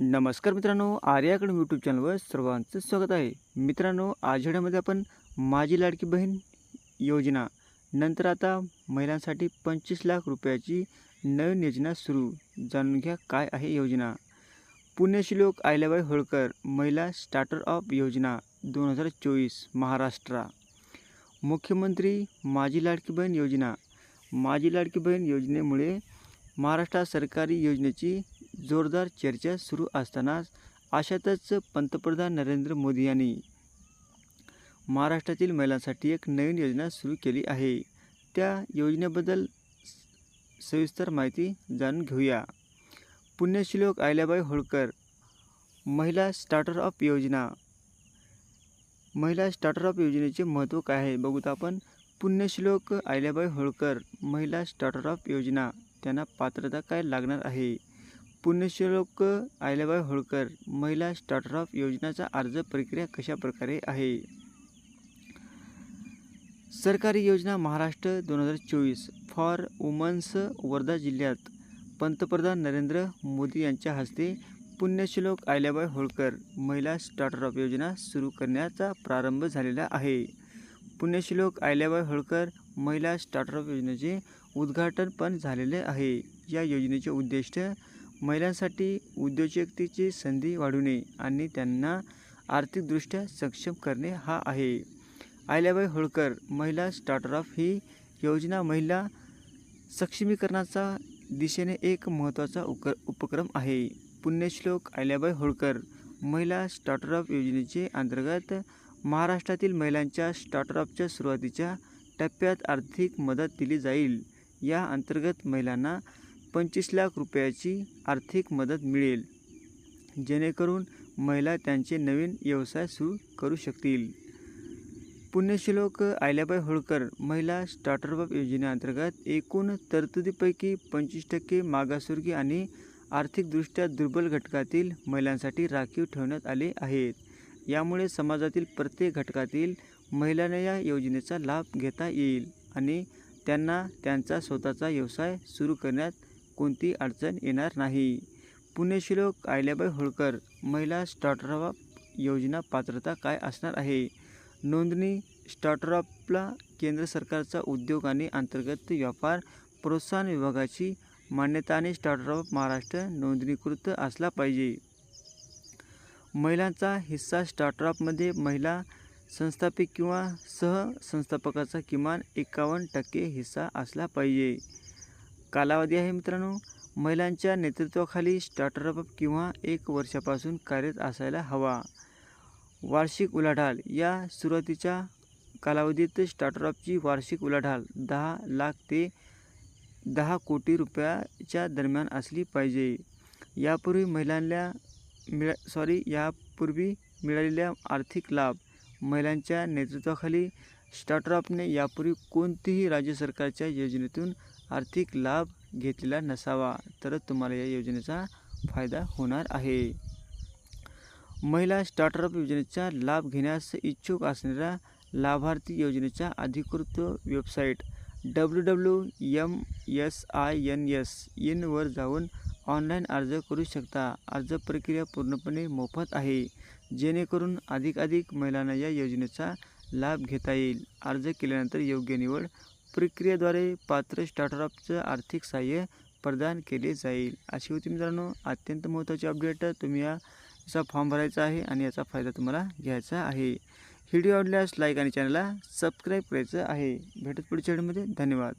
नमस्कार मित्रांनो आर्याकडे यूट्यूब चॅनलवर सर्वांचं स्वागत आहे. मित्रांनो आज व्हिडिओमध्ये आपण माझी लाडकी बहीण योजना नंतर आता महिलांसाठी पंचवीस लाख रुपयाची नवीन योजना सुरू. जाणून घ्या काय आहे योजना. पुण्यश्लोक आयल्याबाई होळकर महिला स्टार्टर ऑफ योजना दोन हजार चोवीस महाराष्ट्र. मुख्यमंत्री माझी लाडकी बहीण योजना. माझी लाडकी बहीण योजनेमुळे महाराष्ट्रात सरकारी योजनेची जोरदार चर्चा सुरू असतानाच अशातच पंतप्रधान नरेंद्र मोदी यांनी महाराष्ट्रातील महिलांसाठी एक नवीन योजना सुरू केली आहे. त्या योजनेबद्दल सविस्तर माहिती जाणून घेऊया. पुण्यश्लोक आयल्याबाई होळकर महिला स्टार्टर ऑफ योजना. महिला स्टार्टर ऑफ योजनेचे महत्त्व काय आहे? बघूत आपण पुण्यश्लोक आयल्याबाई होळकर महिला स्टार्टर ऑफ योजना. त्यांना पात्रता काय लागणार आहे? पुण्यश्लोक आयल्याबाई होळकर महिला स्टार्टर ऑफ योजनाचा अर्ज प्रक्रिया कशा प्रकारे आहे? सरकारी योजना महाराष्ट्र दोन हजार चोवीस फॉर वुमन्स वर्धा जिल्ह्यात. पंतप्रधान नरेंद्र मोदी यांच्या हस्ते पुण्यश्लोक आयल्याबाई होळकर महिला स्टार्टर ऑफ योजना सुरू करण्याचा प्रारंभ झालेला आहे. पुण्यश्लोक आयल्याबाई होळकर महिला स्टार्टर ऑफ योजनेचे उद्घाटन पण झालेले आहे. या योजनेचे उद्दिष्ट महिलांसाठी उद्योजकतेची संधी वाढवणे आणि त्यांना आर्थिकदृष्ट्या सक्षम करणे हा आहे. आयल्याबाई होळकर महिला स्टार्टअप ही योजना महिला सक्षमीकरणाचा दिशेने एक महत्त्वाचा उक उपक्रम आहे. पुण्यश्लोक आयल्याबाई होळकर महिला स्टार्टअप योजनेचे अंतर्गत महाराष्ट्रातील महिलांच्या स्टार्टअपच्या सुरुवातीच्या टप्प्यात आर्थिक मदत दिली जाईल. या अंतर्गत महिलांना पंचवीस लाख रुपयाची आर्थिक मदत मिळेल. जेणेकरून महिला त्यांचे नवीन व्यवसाय सुरू करू शकतील. पुण्यश्लोक आयल्याबाई होळकर महिला स्टार्टअप योजनेअंतर्गत एकूण तरतुदीपैकी पंचवीस टक्के मागासवर्गीय आणि आर्थिकदृष्ट्या दुर्बल घटकातील महिलांसाठी राखीव ठेवण्यात आले आहेत. यामुळे समाजातील प्रत्येक घटकातील महिलांना या योजनेचा लाभ घेता येईल आणि त्यांना त्यांचा स्वतःचा व्यवसाय सुरू करण्यात कोणती अडचण येणार नाही. पुण्यश्लोक आयल्याबाई होळकर महिला स्टार्टरअप योजना पात्रता काय असणार आहे? नोंदणी स्टार्टरअपला केंद्र सरकारचा उद्योग आणि अंतर्गत व्यापार प्रोत्साहन विभागाची मान्यता आणि स्टार्टअप महाराष्ट्र नोंदणीकृत असला पाहिजे. महिलांचा हिस्सा स्टार्टअपमध्ये महिला संस्थापक किंवा सहसंस्थापकाचा किमान एकावन्न टक्के हिस्सा असला पाहिजे. कालावधी आहे मित्रांनो. महिलांच्या नेतृत्वाखाली स्टार्टअप किंवा एक वर्षापासून कार्यरत असायला हवा. वार्षिक उलाढाल. या सुरुवातीच्या कालावधीत स्टार्टअपची वार्षिक उलाढाल दहा लाख ते दहा कोटी रुपयाच्या दरम्यान असली पाहिजे. यापूर्वी महिलांना मिळा सॉरी यापूर्वी मिळालेल्या आर्थिक लाभ. महिलांच्या नेतृत्वाखाली स्टार्टअपने यापूर्वी कोणतीही राज्य सरकारच्या योजनेतून आर्थिक लाभ घेतलेला नसावा तरच तुम्हाला या योजनेचा फायदा होणार आहे. महिला स्टार्टअप योजनेचा लाभ घेण्यास इच्छुक असणाऱ्या लाभार्थी योजनेच्या अधिकृत website W W M S I N S इनवर जाऊन ऑनलाईन अर्ज करू शकता. अर्ज प्रक्रिया पूर्णपणे मोफत आहे. जेणेकरून अधिकाधिक महिलांना या योजनेचा लाभ घेता येईल. अर्ज केल्यानंतर योग्य निवड प्रक्रियेद्वारे पात्र स्टार्टअपचं आर्थिक सहाय्य प्रदान केले जाईल. अशी होती मित्रांनो अत्यंत महत्त्वाची अपडेट. तुम्ही या याचा फॉर्म भरायचा आहे आणि याचा फायदा तुम्हाला घ्यायचा आहे. व्हिडिओ आवडल्यास लाईक आणि चॅनलला सबस्क्राईब करायचं आहे. भेटत पुढच्या व्हिडिओमध्ये. धन्यवाद.